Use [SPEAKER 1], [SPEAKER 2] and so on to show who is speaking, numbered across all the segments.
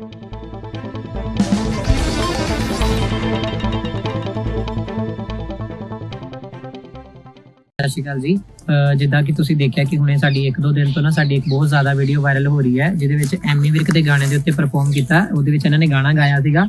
[SPEAKER 1] ਸਤਿ ਸ਼੍ਰੀ ਅਕਾਲ ਜੀ। ਅਹ ਜਿੱਦਾਂ ਕਿ ਤੁਸੀਂ ਦੇਖਿਆ ਕਿ ਹੁਣੇ ਸਾਡੀ ਇੱਕ ਦੋ ਦਿਨ ਤੋਂ ਨਾ ਸਾਡੀ ਇੱਕ ਬਹੁਤ ਜ਼ਿਆਦਾ ਵੀਡੀਓ ਵਾਇਰਲ ਹੋ ਰਹੀ ਹੈ, ਜਿਹਦੇ ਵਿੱਚ ਐਮੀ ਵਿਰਕ ਦੇ ਗਾਣੇ ਦੇ ਉੱਤੇ ਪਰਫਾਰਮ ਕੀਤਾ। ਉਹਦੇ ਵਿੱਚ ਇਹਨਾਂ ਨੇ ਗਾਣਾ ਗਾਇਆ ਸੀਗਾ।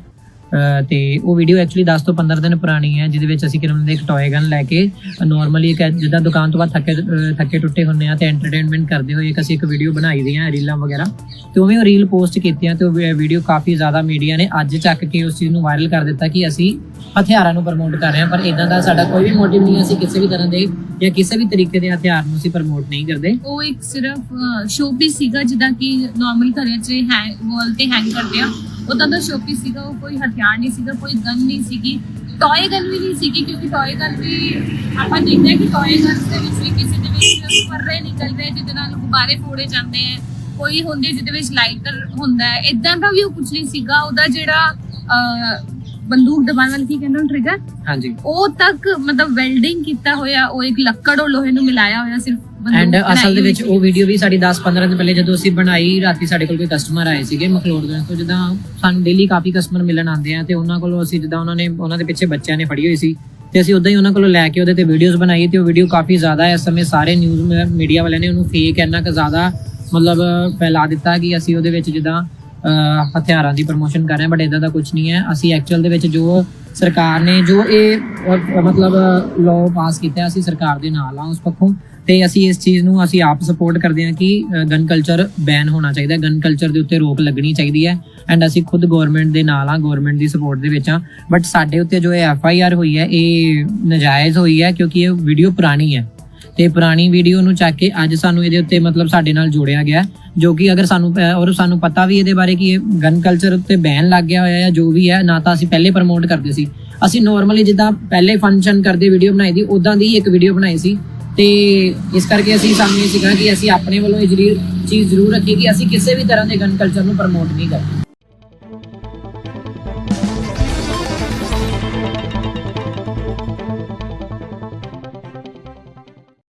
[SPEAKER 1] ਤੇ ਉਹ ਵੀਡੀਓ ਐਕਚੁਅਲੀ 10 ਤੋਂ 15 ਦਿਨ ਪੁਰਾਣੀ ਹੈ, ਜਿਹਦੇ ਵਿੱਚ ਅਸੀਂ ਕਿਰਨ ਦੇ ਇੱਕ ਟੌਏ ਗਨ ਲੈ ਕੇ ਨਾਰਮਲੀ ਜਿੱਦਾਂ ਦੁਕਾਨ ਤੋਂ ਬਾਅਦ ਥੱਕੇ ਥੱਕੇ ਟੁੱਟੇ ਹੁੰਨੇ ਆ, ਤੇ ਐਂਟਰਟੇਨਮੈਂਟ ਕਰਦੇ ਹੋਏ ਇੱਕ ਅਸੀਂ ਇੱਕ ਵੀਡੀਓ ਬਣਾਈ ਦੀ ਰੀਲਾਂ ਵਗੈਰਾ। ਤੇ ਉਵੇਂ ਉਹ ਰੀਲ ਪੋਸਟ ਕੀਤੀਆਂ ਤੇ ਉਹ ਵੀਡੀਓ ਕਾਫੀ ਜ਼ਿਆਦਾ ਮੀਡੀਆ ਨੇ। ਅੱਜ ਚੱਕ ਕੇ ਉਸ ਚੀਜ਼ ਨੂੰ ਵਾਇਰਲ ਕਰ ਦਿੱਤਾ ਕਿ ਅਸੀਂ ਹਥਿਆਰਾਂ ਨੂੰ ਪ੍ਰਮੋਟ ਕਰ ਰਹੇ ਹਾਂ, ਪਰ ਇਦਾਂ ਦਾ ਸਾਡਾ ਕੋਈ ਵੀ ਮੋਟਿਵ ਨਹੀਂ ਅਸੀਂ ਕਿਸੇ ਵੀ ਤਰ੍ਹਾਂ ਦੇ ਜਾਂ ਕਿਸੇ ਵੀ ਤਰੀਕੇ ਦੇ ਹਥਿਆਰ ਨੂੰ ਅਸੀਂ ਪ੍ਰਮੋਟ ਨਹੀਂ ਕਰਦੇ।
[SPEAKER 2] ਉਹ ਇੱਕ ਸਿਰਫ ਸ਼ੋਪੀਸ ਸੀਗਾ, ਜਿੱਦਾਂ ਕਿ ਨਾਰਮਲ ਘਰਾਂ 'ਚ ਹੈਂਗ ਵਾਲ ਤੇ ਹੈਂਗ ਕਰਦੇ ਆ। ਉਦਾਂ ਦਾ ਸ਼ੋਪੀਸ ਸੀਗਾ, ਉਹ ਕੋਈ ਹਥਿਆਰ ਨਹੀਂ ਸੀਗਾ, ਕੋਈ ਗਨ ਨਹੀਂ ਸੀਗੀ ਟੌਏ ਗਨ ਵੀ ਨਹੀਂ ਸੀਗੀ, ਕਿਉਂਕਿ ਟੌਏ ਗਨ ਵੀ ਆਪਾਂ ਦੇਖਦੇ ਹਾਂ ਕਿ ਟੌਏ ਗਨ ਦੇ ਵਿੱਚ ਵੀ ਕਿਸੇ ਦੇ ਵਿੱਚ ਫਰਰੇ ਨਿਕਲ ਰਹੇ, ਜਿਹਦੇ ਨਾਲ ਗੁਬਾਰੇ ਫੋੜੇ ਜਾਂਦੇ ਆ, ਕੋਈ ਹੁੰਦੇ ਜਿਹਦੇ ਵਿੱਚ ਲਾਈਟਰ ਹੁੰਦਾ ਹੈ ਇਦਾਂ ਦਾ ਵੀ ਉਹ ਕੁਝ ਨਹੀਂ ਸੀਗਾ, ਉਹਦਾ ਜਿਹੜਾ ਬੰਦੂਕ ਦਬਾਉਣ ਵਾਲੀ ਕੀ ਕਹਿੰਦੇ ਟ੍ਰਿਗਰ
[SPEAKER 1] ਹਾਂਜੀ
[SPEAKER 2] ਉਹ ਤੱਕ ਮਤਲਬ ਵੈਲਡਿੰਗ ਕੀਤਾ ਹੋਇਆ ਉਹ ਇੱਕ ਲੱਕੜ ਔਰ ਲੋਹੇ ਨੂੰ ਮਿਲਾਇਆ ਹੋਇਆ ਸਿਰਫ ਬੰਦੂਕ
[SPEAKER 1] ਐਂਡ
[SPEAKER 2] ਬਣਾਈ
[SPEAKER 1] ਅਸਲ ਦੇ
[SPEAKER 2] ਹੋਈ
[SPEAKER 1] ਵਿੱਚ
[SPEAKER 2] ਸੀ।
[SPEAKER 1] ਉਹ ਵੀਡੀਓ ਵੀ ਸਾਡੀ 10-15 ਦਿਨ ਪਹਿਲੇ ਜਦੋਂ ਅਸੀਂ ਬਣਾਈ ਰਾਤੀ ਸਾਡੇ ਕੋਲ ਕੋਈ ਕਸਟਮਰ ਆਏ ਸੀਗੇ ਮਖਲੌੜਗੰਜ ਤੋਂ ਜਿੱਦਾਂ ਸਾਨੂੰ ਡੇਲੀ ਕਾਫੀ ਕਸਟਮਰ ਮਿਲਣ ਆਉਂਦੇ ਆ ਤੇ ਉਹਨਾਂ ਕੋਲੋਂ ਅਸੀਂ ਜਿੱਦਾਂ ਉਹਨਾਂ ਨੇ ਉਹਨਾਂ ਦੇ ਪਿੱਛੇ ਬੱਚਿਆਂ ਨੇ ਫੜੀ ਹੋਈ ਸੀ ਤੇ ਅਸੀਂ ਉਦਾਂ ਹੀ ਉਹਨਾਂ ਕੋਲੋਂ ਲੈ ਕੇ ਉਹਦੇ ਤੇ ਵੀਡੀਓਜ਼ ਬਣਾਈ ਤੇ ਉਹ ਵੀਡੀਓ ਕਾਫੀ ਜ਼ਿਆਦਾ ਇਸ ਸਮੇਂ ਸਾਰੇ ਨਿਊਜ਼ ਮੀਡੀਆ ਵਾਲਿਆਂ ਨੇ ਉਹਨੂੰ ਫੇਕ ਇੰਨਾ ਕੁ ਜ਼ਿਆਦਾ ਮਤਲਬ ਫੈਲਾ ਦਿੱਤਾ ਕਿ ਅਸੀਂ ਉਹਦੇ ਵਿੱਚ ਜਿੱਦਾਂ ਹਥਿਆਰਾਂ ਦੀ ਪ੍ਰਮੋਸ਼ਨ ਕਰ ਰਹੇ ਹਾਂ ਬਟ ਇਦਾਂ ਦਾ ਕੁਝ ਨਹੀਂ ਹੈ। ਅਸੀਂ ਐਕਚੁਅਲ ਦੇ ਵਿੱਚ ਜੋ ਸਰਕਾਰ ਨੇ, ਜੋ ਇਹ ਮਤਲਬ ਲਾਅ ਪਾਸ ਕੀਤਾ ਅਸੀਂ ਸਰਕਾਰ ਦੇ ਨਾਲ ਆ ਉਸ ਪੱਖੋਂ। ਤੇ ਅਸੀਂ ਇਸ ਚੀਜ਼ ਨੂੰ, ਅਸੀਂ ਆਪ ਸਪੋਰਟ ਕਰਦੇ ਹਾਂ ਕਿ ਗਨ ਕਲਚਰ ਬੈਨ ਹੋਣਾ ਚਾਹੀਦਾ ਗਨ ਕਲਚਰ ਦੇ ਉੱਤੇ ਰੋਕ ਲੱਗਣੀ ਚਾਹੀਦੀ ਹੈ। ਐਂਡ ਅਸੀਂ ਖੁਦ ਗਵਰਨਮੈਂਟ ਦੇ ਨਾਲ ਆ ਗਵਰਨਮੈਂਟ ਦੀ ਸਪੋਰਟ ਦੇ ਵਿੱਚ ਆ ਬਟ ਸਾਡੇ ਉੱਤੇ ਜੋ ਇਹ ਐਫ ਆਈ ਆਰ ਹੋਈ ਹੈ, ਇਹ ਨਜਾਇਜ਼ ਹੋਈ ਹੈ, ਕਿਉਂਕਿ ਇਹ ਵੀਡੀਓ ਪੁਰਾਣੀ ਹੈ। ਤੇ ਪੁਰਾਣੀ ਵੀਡੀਓ ਨੂੰ ਚੱਕ ਕੇ ਅੱਜ ਸਾਨੂੰ ਇਹਦੇ ਉੱਤੇ ਮਤਲਬ ਸਾਡੇ ਨਾਲ ਜੋੜਿਆ ਗਿਆ। ਜੋ ਕਿ ਅਗਰ ਸਾਨੂੰ ਪ- ਔਰ ਸਾਨੂੰ ਪਤਾ ਵੀ ਇਹਦੇ ਬਾਰੇ ਕਿ ਇਹ ਗਨ ਕਲਚਰ ਉੱਤੇ ਬੈਨ ਲੱਗ ਗਿਆ ਹੋਇਆ ਹੈ ਜੋ ਵੀ ਹੈ, ਨਾ ਤਾਂ ਅਸੀਂ ਪਹਿਲੇ ਪ੍ਰਮੋਟ ਕਰਦੇ ਸੀ। ਅਸੀਂ ਨਾਰਮਲੀ ਜਿੱਦਾਂ ਪਹਿਲੇ ਫੰਕਸ਼ਨ ਕਰਦੇ ਵੀਡੀਓ ਬਣਾਈ ਦੀ ਉਦਾਂ ਦੀ ਇੱਕ ਵੀਡੀਓ ਬਣਾਈ ਸੀ। ਤੇ ਇਸ ਕਰਕੇ ਅਸੀਂ ਸਾਨੂੰ ਇਹ ਸੀਗਾ ਕਿ ਅਸੀਂ ਆਪਣੇ ਵੱਲੋਂ ਇਹ ਜਿਹੜੀ ਚੀਜ਼ ਜ਼ਰੂਰ ਰੱਖੀ ਕਿ ਅਸੀਂ ਕਿਸੇ ਵੀ ਤਰ੍ਹਾਂ ਦੇ ਗਨ ਕਲਚਰ ਨੂੰ ਪ੍ਰਮੋਟ ਨਹੀਂ ਕਰਦੇ।